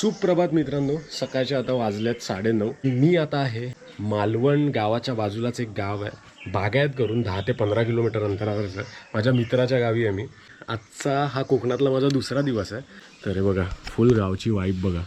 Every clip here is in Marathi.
सुप्रभात मित्रांनो. सकाळचे आता वाजल्यात साडेनऊ. मी आता आहे मालवण गावाच्या बाजूलाच एक गाव आहे. बागायत करून दहा ते पंधरा किलोमीटर अंतरावर माझ्या मित्राच्या गावी आहे मी. आजचा हा कोकणातला माझा दुसरा दिवस आहे. तर हे बघा फुल गावची वाईब बघा.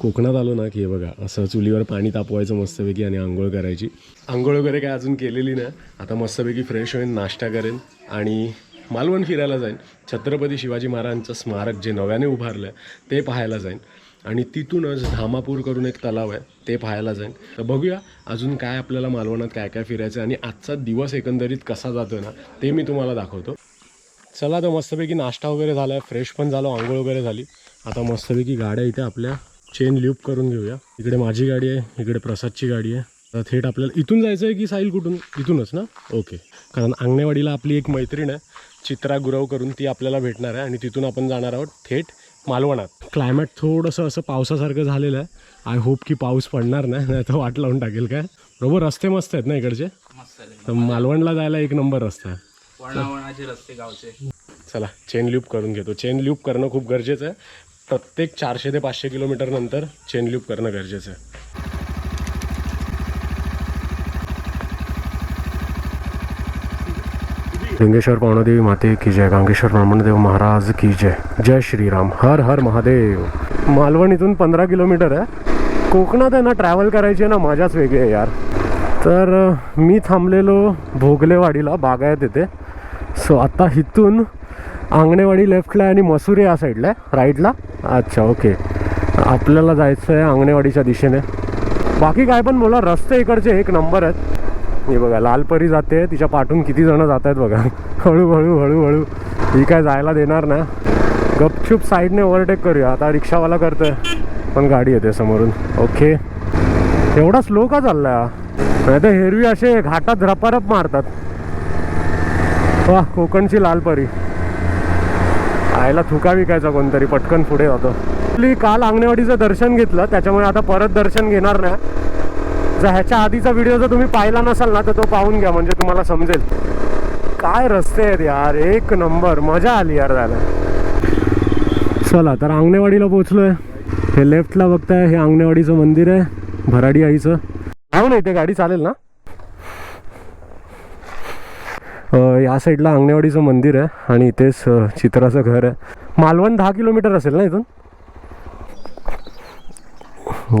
कोकणात आलो ना की हे बघा असं चुलीवर पाणी तापवायचं मस्तपैकी आणि आंघोळ करायची. आंघोळ वगैरे काय अजून केलेली नाही. आता मस्तपैकी फ्रेश होईन नाश्ता करेन आणि मालवण फिरायला जाईन. छत्रपती शिवाजी महाराजांचं स्मारक जे नव्याने उभारलं आहे ते पाहायला जाईन. आणि तिथूनच धामापूर करून एक तलाव आहे ते पाहायला जाईन. तर बघूया अजून काय आपल्याला मालवणात काय काय फिरायचं आहे आणि आजचा दिवस एकंदरीत कसा जातो ना ते मी तुम्हाला दाखवतो. चला तर मस्तपैकी नाश्ता वगैरे झाला आहे फ्रेश पण झालो आंघोळ वगैरे झाली. आता मस्तपैकी गाड्या इथे आपल्या चेन लूप करून घेऊया. इकडे माझी गाडी आहे इकडे प्रसादची गाडी आहे. तर थेट आपल्याला इथून जायचं आहे की साईल कुठून? इथूनच ना? ओके कारण आंगणेवाडीला आपली एक मैत्रीण आहे चित्रा गुरव करून ती आपल्याला भेटणार आहे आणि तिथून आपण जाणार आहोत थेट मालवणात. क्लायमेट थोडंसं असं पावसासारखं झालेलं आहे. आय होप की पाऊस पडणार नाही नाही तर वाट लावून टाकेल काय? बरोबर रस्ते मस्त आहेत ना इकडचे. तर मालवणला जायला एक नंबर रस्ता आहे. वळणावळणाचे रस्ते गावचे. चला चेन लूप करून घेतो. चेन लूप करणं खूप गरजेचं आहे. प्रत्येक चारशे ते पाचशे किलोमीटर नंतर चेन लूप करणं गरजेचं आहे. लिंगेश्वर पावणादेवी माते की जय. गांगेश्वर ब्राह्मणदेव महाराज की जय. जय श्रीराम. हर हर महादेव. मालवण इथून पंधरा किलोमीटर आहे. कोकणात आहे ना ट्रॅव्हल करायची आहे ना माझ्याच वेगळी आहे यार. तर मी थांबलेलो भोगलेवाडीला बागायत येते सो आता इथून आंगणेवाडी लेफ्टला आहे आणि मसुरी या साईडला आहे. राईटला अच्छा ओके आपल्याला जायचं आहे आंगणेवाडीच्या दिशेने. बाकी काय पण बोला रस्ते इकडचे एक नंबर आहेत. हे बघा लालपरी जाते तिच्या पाठून किती जण जात आहेत बघा. हळूहळू हळूहळू ही काय जायला देणार ना? गपचूप साईडने ओव्हरटेक करूया. आता रिक्षावाला करतोय पण गाडी येते समोरून. ओके. एवढा स्लो का चाललाय नाही तर हेरवी असे घाटात रपारप मारतात. वा कोकणची लालपरी. आयला थुका विकायचा कोणतरी पटकन पुढे जातो. काल आंगणेवाडीचं दर्शन घेतलं त्याच्यामुळे आता परत दर्शन घेणार नाही जर ह्याच्या आधीचा व्हिडिओ जर तुम्ही पाहिला नसाल ना तर तो पाहून घ्या म्हणजे तुम्हाला समजेल. काय रस्ते आहेत यार एक नंबर मजा आली यार जायला. चला तर आंगणेवाडीला पोहोचलोय. हे लेफ्टला बघताय हे आंगणेवाडीचं मंदिर आहे भराडी आईचं. जाऊ ना इथे गाडी चालेल ना? या साईडला आंगणेवाडीचं मंदिर आहे आणि इथेच चित्राचं घर आहे. मालवण दहा किलोमीटर असेल ना इथून?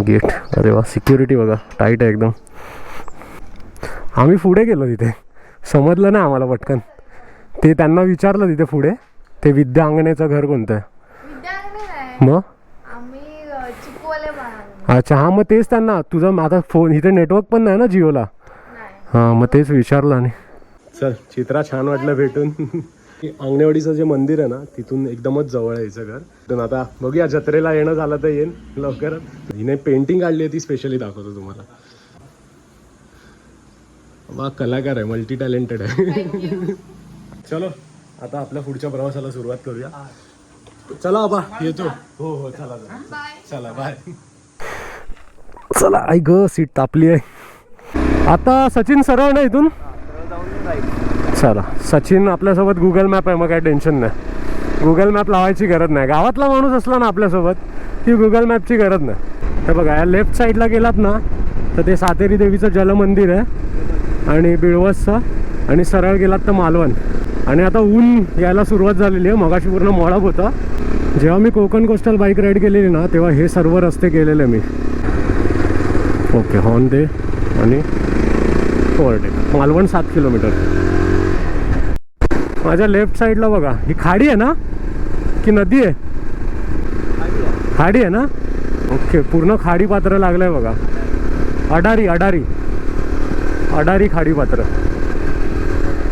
गेट. अरे वा सिक्युरिटी बघा टाईट आहे एकदम. आम्ही पुढे गेलो तिथे. समजलं नाही आम्हाला पटकन. ते त्यांना विचारलं तिथे पुढे ते विद्या अंगणेचं घर कोणतं आहे? मग? अच्छा हां मग तेच त्यांना. तुझं आता फोन इथे नेटवर्क पण नाही ना जिओला? नाही. हां मग तेच विचारलं आणि. चल चित्रा छान वाटलं भेटून. अंगणेवाडीचं जे मंदिर आहे ना तिथून एकदमच जवळ आहे घर. तर आता बघूया जत्रेला येणं झालं तर येईन लवकरच हिने पेंटिंग काढली आहे ती स्पेशली दाखवतो तुम्हाला. वा कलाकार आहे मल्टी टॅलेंटेड आहे. चलो आता आपल्या पुढच्या प्रवासाला सुरुवात करूया. चला आबा येतो. हो हो चला चला. चला बाय चला आई ग सीट तापली आहे. आता सचिन सरळ ना इथून? चला सचिन आपल्यासोबत गुगल मॅप आहे मग काय टेन्शन नाही. गुगल मॅप लावायची गरज नाही. गावातला माणूस असला ना आपल्यासोबत की गुगल मॅपची गरज नाही. तर बघा या लेफ्ट साईडला गेलात ना तर ते सातेरी देवीचं जलमंदिर आहे आणि बिळवसचं आणि सरळ गेलात तर मालवण. आणि आता ऊन यायला सुरुवात झालेली आहे. मगाशी पूर्ण मळप होता. जेव्हा मी कोकण कोस्टल बाईक राईड केलेली ना तेव्हा हे सर्व रस्ते केलेले मी. ओके हॉर्न दे आणि फोर डे मालवण सात किलोमीटर. माझ्या लेफ्ट साईडला बघा. ही खाडी आहे ना? की नदी आहे? खाडी आहे ना? ओके पूर्ण खाडी पात्र लागलंय बघा. अडारी अडारी. अडारी खाडी पात्र.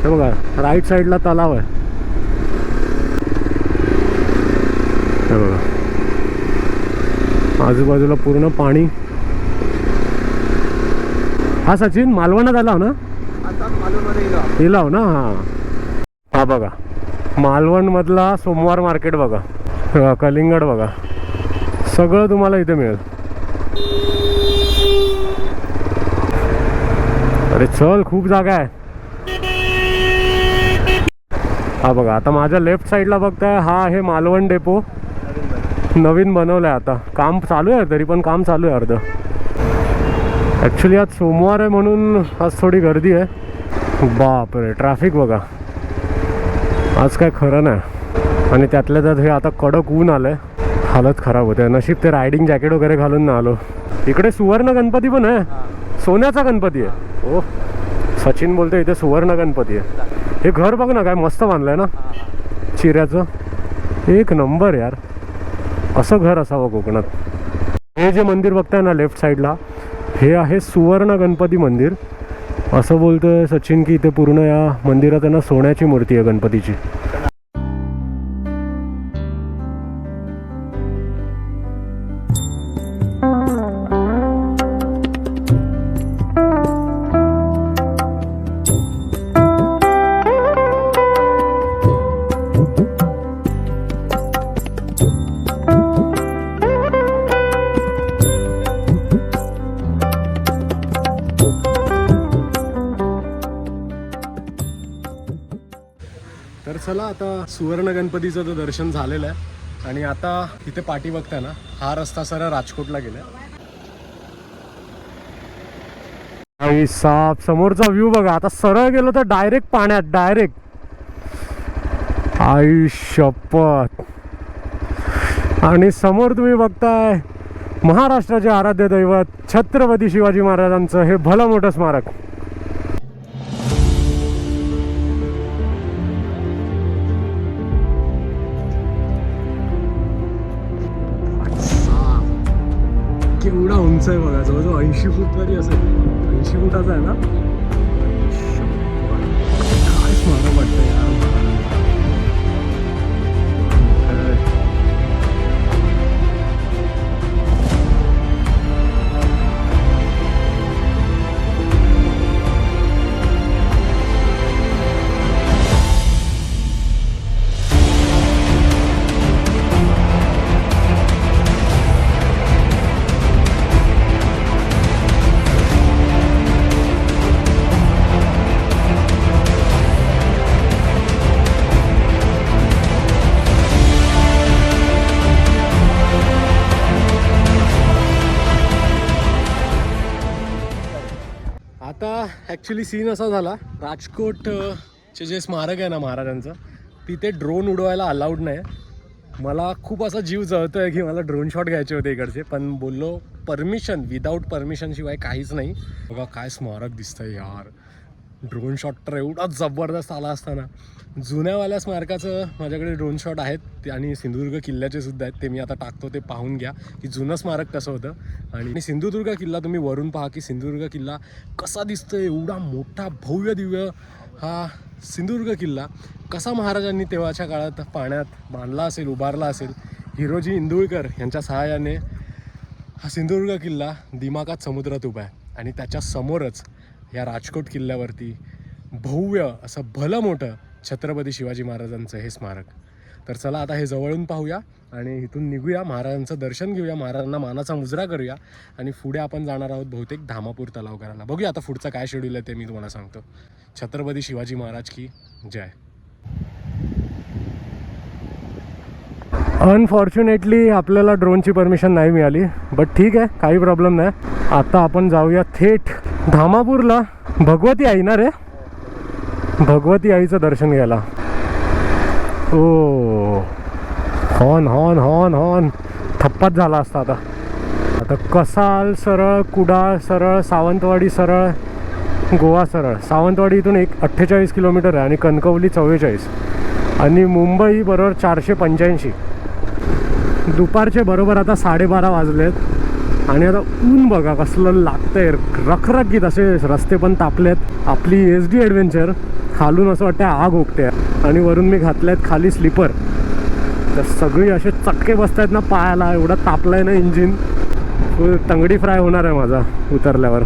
हे बघा राईट साईडला तलाव आहे. हे बघा. आजूबाजूला पूर्ण पाणी. हा सचिन मालवणात आला हो ना? इलाव ना? हा. हा बघा. मालवण मधला सोमवार मार्केट बघा. बघा, कलिंगड बघा. सगळं तुम्हाला इथे मिळेल. अरे चल खूप जागा आहे. हा बघा आता माझ्या लेफ्ट साईडला बघताय हा आहे मालवण डेपो नवीन बनवलं आहे आता. काम चालू आहे तरी पण काम चालू आहे अर्ध. ॲक्च्युली आज सोमवार आहे म्हणून आज थोडी गर्दी आहे. बापरे ट्रॅफिक बघा. आज काय खरं नाही. आणि त्यातल्या त्यात हे आता कडक ऊन आलं आहे हालत खराब होते. नशीब ते रायडिंग जॅकेट वगैरे घालून ना आलो. इकडे सुवर्ण गणपती पण आहे. सोन्याचा गणपती आहे. ओ सचिन बोलतो इथे सुवर्ण गणपती आहे. हे घर बघ ना काय मस्त बांधलंय ना. चिऱ्याचं. एक नंबर यार. असं घर असावं कोकणात. हे जे मंदिर बघताय ना लेफ्ट साईडला हे आहे सुवर्ण गणपती मंदिर. असं बोलतोय सचिन की इथे पूर्ण या मंदिरात आहे ना सोन्याची मूर्ती आहे गणपतीची. चला आता सुवर्ण गणपतीचं तर दर्शन झालेलं आहे. आणि आता इथे पाठी बघताय ना हा रस्ता सरळ राजकोटला गेलाय. आई साप समोरचा व्ह्यू बघा. आता सरळ गेलो तर डायरेक्ट पाण्यात डायरेक्ट आई शपथ. आणि समोर तुम्ही बघताय महाराष्ट्राचे आराध्य दैवत छत्रपती शिवाजी महाराजांचं हे भलं मोठं स्मारक. एवढा उंच आहे बघा जवळजवळ ऐंशी फूट तरी असेल. ऐंशी फुटाचा आहे ना? ॲक्च्युली सीन असा झाला. राजकोटचे जे स्मारक आहे ना महाराजांचं तिथे ड्रोन उडवायला अलाउड नाही. मला खूप असा जीव जळतो आहे की मला ड्रोन शॉट घ्यायचे होते इकडचे. पण बोललो परमिशन विदाऊट परमिशन शिवाय काहीच नाही. बघा काय स्मारक दिसतंय यार. ड्रोन शॉट तर एवढा जबरदस्त आला असताना. जुन्यावाल्या स्मारकाचं माझ्याकडे ड्रोन शॉट आहेत आणि सिंधुदुर्ग किल्ल्याचे सुद्धा आहेत ते मी आता टाकतो ते पाहून घ्या. की जुनं स्मारक कसं होतं. आणि सिंधुदुर्ग किल्ला तुम्ही वरून पहा की सिंधुदुर्ग किल्ला कसा दिसतोय एवढा मोठा भव्य दिव्य हा सिंधुदुर्ग किल्ला. कसा महाराजांनी तेव्हाच्या काळात पाण्यात बांधला असेल उभारला असेल हिरोजी इंदुळकर यांच्या सहाय्याने हा सिंधुदुर्ग किल्ला दिमागात समुद्रात उभा आहे. आणि त्याच्या समोरच या राजकोट किल्ल्यावरती भव्य असं भलं मोठं छत्रपती शिवाजी महाराजांचं हे स्मारक. तर चला आता हे जवळून पाहूया आणि इथून निघूया. महाराजांचं दर्शन घेऊया. महाराजांना मानाचा मुजरा करूया. आणि पुढे आपण जाणार आहोत बहुतेक धामापूर तलाव करायला बघूया आता पुढचं काय शेड्यूल आहे ते मी तुम्हाला सांगतो. छत्रपती शिवाजी महाराज की जय. अनफॉर्च्युनेटली आपल्याला ड्रोनची परमिशन नाही मिळाली. बट ठीक आहे काही प्रॉब्लेम नाही. आता आपण जाऊया थेट धामापूरला. भगवती आई ना रे? भगवती आईचं दर्शन घ्यायला. ओ हॉन हॉन हॉन हॉन थप्पाच झाला असता आता. आता कसाल सरळ कुडाळ सरळ सावंतवाडी सरळ गोवा सरळ. सावंतवाडी इथून एक अठ्ठेचाळीस किलोमीटर आहे आणि कणकवली चव्वेचाळीस. आणि मुंबई बरोबर चारशे पंच्याऐंशी. दुपारचे बरोबर आता साडेबारा वाजलेत. आणि आता ऊन बघा कसलं लागतंय. रखरखीत असे रस्ते पण तापलेत. आपली एस डी ॲडव्हेंचर खालून असं वाटतं आग उगते. आणि वरून मी घातल्यात खाली स्लीपर. तर सगळी असे चटके बसत आहेत ना पायाला. एवढा तापलाय ना इंजिन तंगडी फ्राय होणार आहे माझा उतरल्यावर.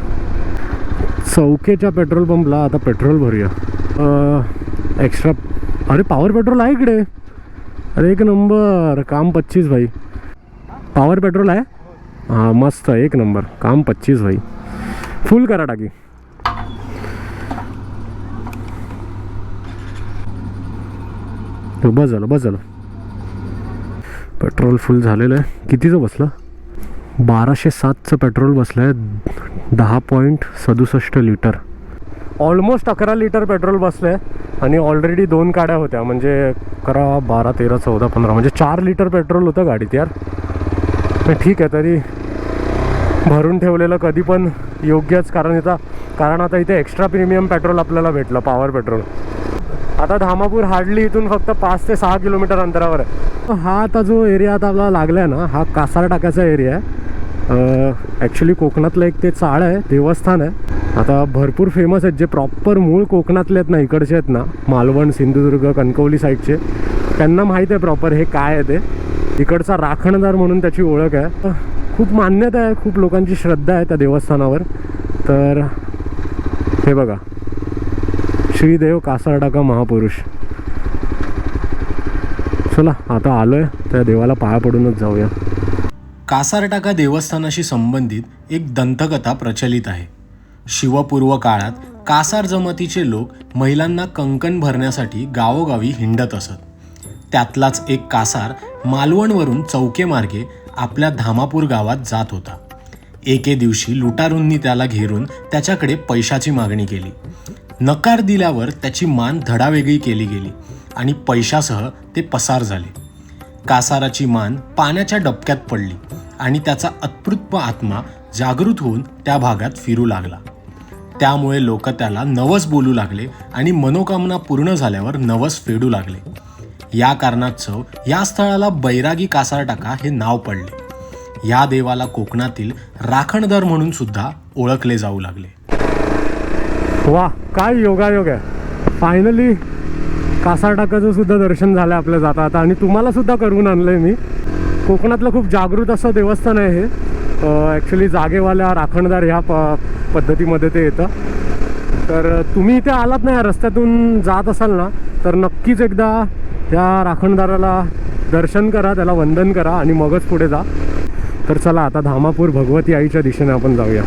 चौकेच्या पेट्रोल पंपला आता पेट्रोल भरूया. एक्स्ट्रा अरे पॉवर पेट्रोल आहे इकडे. अरे एक नंबर काम पच्चीस भाई। पावर पेट्रोल आहे? हाँ मस्त है एक नंबर काम पच्चीस भाई। फुल करा टाकी। हो, बस झालं बस झालं। पेट्रोल फुल झालेलं आहे. कितीचं बसलं? बाराशे सातचं पेट्रोल बसलं दहा पॉईंट सदुसष्ट लिटर ऑलमोस्ट अकरा लिटर पेट्रोल बसलं आहे आणि ऑलरेडी दोन गाड्या होत्या. म्हणजे अकरा बारा तेरा चौदा पंधरा म्हणजे चार लिटर पेट्रोल होतं गाडीत यार. ठीक आहे तरी भरून ठेवलेलं कधी पण योग्यच कारण इथं कारण आता इथे एक्स्ट्रा प्रीमियम पेट्रोल आपल्याला भेटलं पॉवर पेट्रोल आता धामापूर हार्डली इथून फक्त पाच ते सहा किलोमीटर अंतरावर आहे. हा आता जो एरिया आता आपला लागला आहे ना हा कासार टाकायचा एरिया आहे. ॲक्च्युली कोकणातलं एक ते चाळ आहे देवस्थान आहे. आता भरपूर फेमस आहेत जे प्रॉपर मूळ कोकणातले आहेत ना इकडचे आहेत ना मालवण सिंधुदुर्ग कणकवली साईडचे त्यांना माहीत आहे प्रॉपर हे काय आहे ते. इकडचा राखणदार म्हणून त्याची ओळख आहे. खूप मान्यता आहे खूप लोकांची श्रद्धा आहे त्या देवस्थानावर. तर हे बघा. श्रीदेव कासारडाका महापुरुष. चला आता आलोय. त्या देवाला पाया पडूनच जाऊया. कासारटाका देवस्थानाशी संबंधित एक दंतकथा प्रचलित आहे. शिवपूर्व काळात कासार जमातीचे लोक महिलांना कंकण भरण्यासाठी गावोगावी हिंडत असत. त्यातलाच एक कासार मालवणवरून चौकेमार्गे आपल्या धामापूर गावात जात होता. एके दिवशी लुटारूंनी त्याला घेरून त्याच्याकडे पैशाची मागणी केली. नकार दिल्यावर त्याची मान धडावेगळी केली गेली आणि पैशासह ते पसार झाले. कासाराची मान पाण्याच्या डबक्यात पडली आणि त्याचा अत्पृत्व आत्मा जागृत होऊन त्या भागात फिरू लागला. त्यामुळे लोक त्याला नवस बोलू लागले आणि मनोकामना पूर्ण झाल्यावर नवस फेडू लागले. या कारणास्तव या स्थळाला बैरागी कासारटाका हे नाव पडले. या देवाला कोकणातील राखणदार म्हणून सुद्धा ओळखले जाऊ लागले. वा काय योगायोग आहे. फायनली कासारटाकाचं सुद्धा दर्शन झालं आपल्या जाता आता. आणि तुम्हाला सुद्धा करून आणलंय मी. कोकणातलं खूप जागृत असं देवस्थान आहे हे. ॲक्च्युली जागेवाल्या राखणदार ह्या प पद्धतीमध्ये ते येतं. तर तुम्ही इथे आलात ना या रस्त्यातून जात असाल ना तर नक्कीच एकदा त्या राखणदाराला दर्शन करा त्याला वंदन करा आणि मगच पुढे जा. तर चला आता धामापूर भगवती आईच्या दिशेने आपण जाऊया.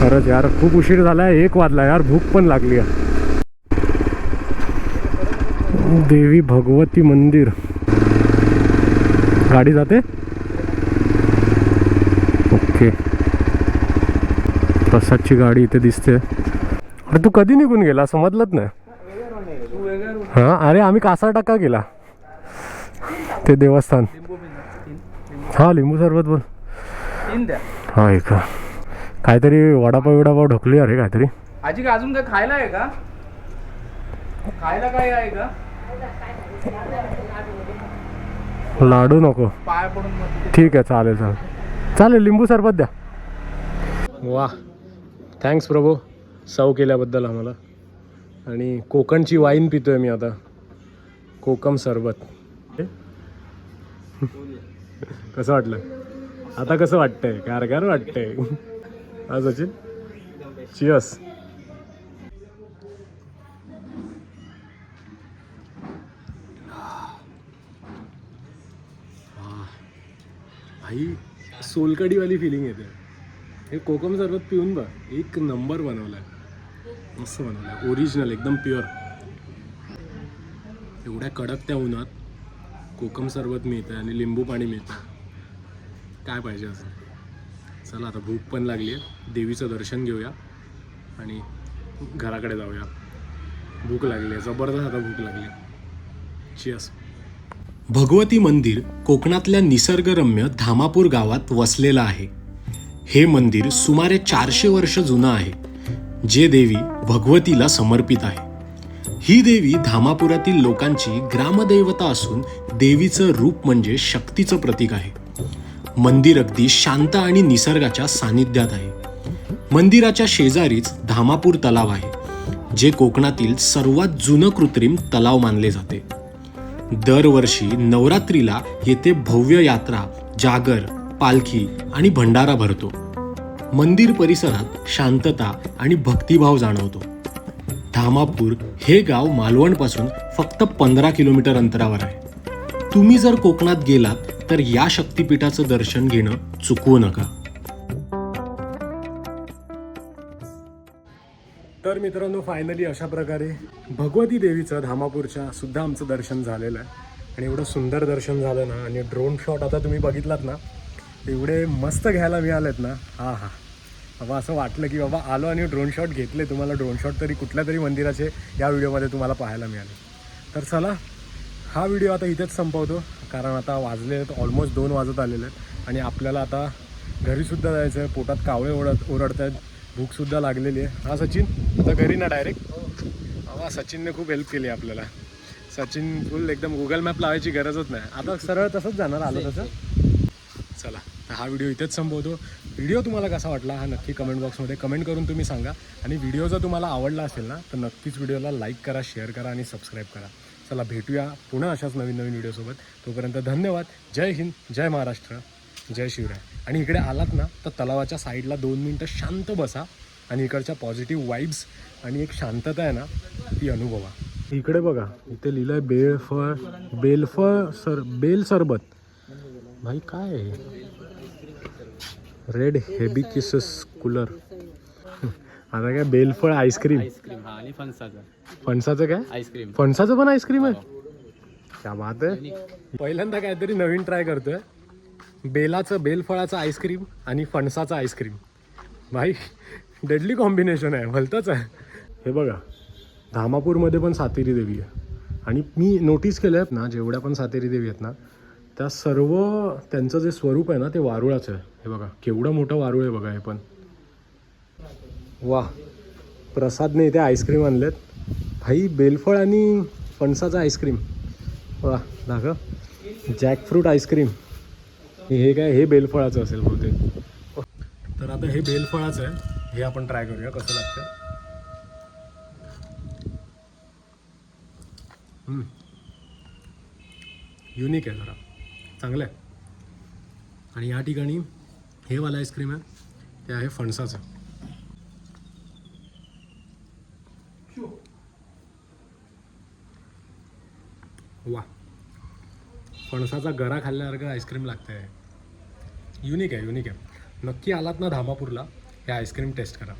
खरंच यार खूप उशीर झाला आहे एक वाजला यार भूक पण लागली आहे देवी भगवती मंदिर. गाडी जाते? ओके. प्रसादची गाडी इथे दिसते. अरे तू कधी निघून गेला? समजलंच नाही हां? अरे आम्ही कासार टाका गेला ते देवस्थान. हा लिंबू सरबत बोल. हा एक. काहीतरी वडापाव विडापाव ढकली अरे काहीतरी. आजी का अजून काय खायला आहे का? खायला काय आहे का? लाडू नको. पाय पडून मग ठीक आहे चालेल चालेल. चालेल लिंबू सरबत द्या. वा. थँक्स प्रभू. सव केल्याबद्दल आम्हाला. आणि कोकणची वाईन पितोय मी आता. कोकम सरबत. कसं वाटलं? आता कसं वाटतंय? कारगार वाटतंय. हा सचिन? चियस भाई सोलकडीवाली फिलिंग येते. हे कोकम सरबत पिऊन बघ एक नंबर बनवला आहे मस्त बनवला आहे ओरिजिनल एकदम प्युअर एवढ्या कडक त्या उन्हात कोकम सरबत मिळतं आणि लिंबू पाणी मिळतं काय पाहिजे असं चला आता भूक पण लागली आहे देवीचं दर्शन घेऊया आणि घराकडे जाऊया. भूक लागली आहे जबरदस्त आता भूक लागली चियस भगवती मंदिर कोकणातल्या निसर्गरम्य धामापूर गावात वसलेलं आहे. हे मंदिर सुमारे चारशे वर्ष जुनं आहे जे देवी भगवतीला समर्पित आहे. ही देवी धामापुरातील लोकांची ग्रामदैवता असून देवीचं रूप म्हणजे शक्तीचं प्रतीक आहे. मंदिर अगदी शांत आणि निसर्गाच्या सानिध्यात आहे. मंदिराच्या शेजारीच धामापूर तलाव आहे जे कोकणातील सर्वात जुनं कृत्रिम तलाव मानले जाते. दरवर्षी नवरात्रीला येथे भव्य यात्रा जागर पालखी आणि भंडारा भरतो. मंदिर परिसरात शांतता आणि भक्तिभाव जाणवतो. धामापूर हे गाव मालवणपासून फक्त पंधरा किलोमीटर अंतरावर आहे. तुम्ही जर कोकणात गेलात तर या शक्तिपीठाचं दर्शन घेणं चुकवू नका. तर मित्रांनो फायनली अशा प्रकारे भगवती देवीचं धामापूरच्या सुद्धा आमचं दर्शन झालेलं आहे. आणि एवढं सुंदर दर्शन झालं ना आणि ड्रोन शॉट आता तुम्ही बघितलात ना एवढे मस्त घ्यायला मिळालेत ना. हा हा. बाबा असं वाटलं की बाबा आलो आणि ड्रोन शॉट घेतले. तुम्हाला ड्रोन शॉट तरी कुठल्या तरी मंदिराचे या व्हिडिओमध्ये तुम्हाला पाहायला मिळाले. तर चला हा व्हिडिओ आता इथेच संपवतो कारण आता वाजले आहेत ऑलमोस्ट दोन वाजत आलेले आहेत. आणि आपल्याला आता घरीसुद्धा जायचं आहे पोटात कावळे ओढत ओरडत आहेत भूकसुद्धा लागलेली आहे. हा सचिन आता घरी ना डायरेक्ट हा सचिनने खूप हेल्प केली आपल्याला. सचिन फुल एकदम गुगल मॅप लावायची गरजच नाही. आता सरळ तसंच जाणार आलं तसं. चला तर हा व्हिडिओ इथेच संपवतो. व्हिडिओ तुम्हाला कसा वाटला हा नक्की कमेंट बॉक्समध्ये कमेंट करून तुम्ही सांगा. आणि व्हिडिओ जर तुम्हाला आवडला असेल ना तर नक्कीच व्हिडिओला लाईक करा शेअर करा आणि सबस्क्राईब करा. चला भेटूया पुन्हा अशाच नवीन नवीन व्हिडिओसोबत तोपर्यंत धन्यवाद. जय हिंद जय महाराष्ट्र. जय शिवराय. आणि इकडे आलात ना तर तलावाच्या साईडला दोन मिनटं शांत बसा आणि इकडच्या पॉझिटिव्ह वाईब्स आणि एक शांतता आहे ना ती अनुभवा. इकडे बघा इथे लिहिलं आहे बेलफळ बेलफळ सर बेल सरबत. भाई काय आहे रेड हेबिकिसस कूलर आता काय बेलफळ आईस्क्रीम हा आणि फणसाचा. फणसाचं काय? आईस्क्रीम फणसाचं पण आईस्क्रीम आहे? क्या बात आहे. पहिल्यांदा काहीतरी नवीन ट्राय करतोय. बेलाचं बेलफळाचं आईस्क्रीम आणि फणसाचं आईस्क्रीम भाई डेडली कॉम्बिनेशन आहे भलतंच आहे. हे बघा धामापूरमध्ये पण सातेरी देवी आहे. आणि मी नोटीस केलं आहेत ना जेवढ्या पण सातेरी देवी आहेत ना त्या सर्व त्यांचं जे स्वरूप आहे ना ते वारुळाचं आहे. हे बघा केवढं मोठं वारुळ आहे बघा हे पण. वा प्रसादने इथे आईस्क्रीम आणलेत. भाई बेलफळ आणि फणसाचं आईस्क्रीम वा दाखव. जॅकफ्रूट आईस्क्रीम हे काय हे बेलफळाचं असेल बहुतेक. तर आता हे बेलफळाचं आहे. हे आपण ट्राय करूया कसं लागतं. युनिक आहे जरा. चांगलं आहे. आणि या ठिकाणी हे वाला आईस्क्रीम आहे. ते आहे फणसाचं. वा फणसाचा गरा खाल्ल्यासारखं आईस्क्रीम लागतं आहे युनिक आहे युनिक आहे. नक्की आलात ना धामापूरला हे आईस्क्रीम टेस्ट करा.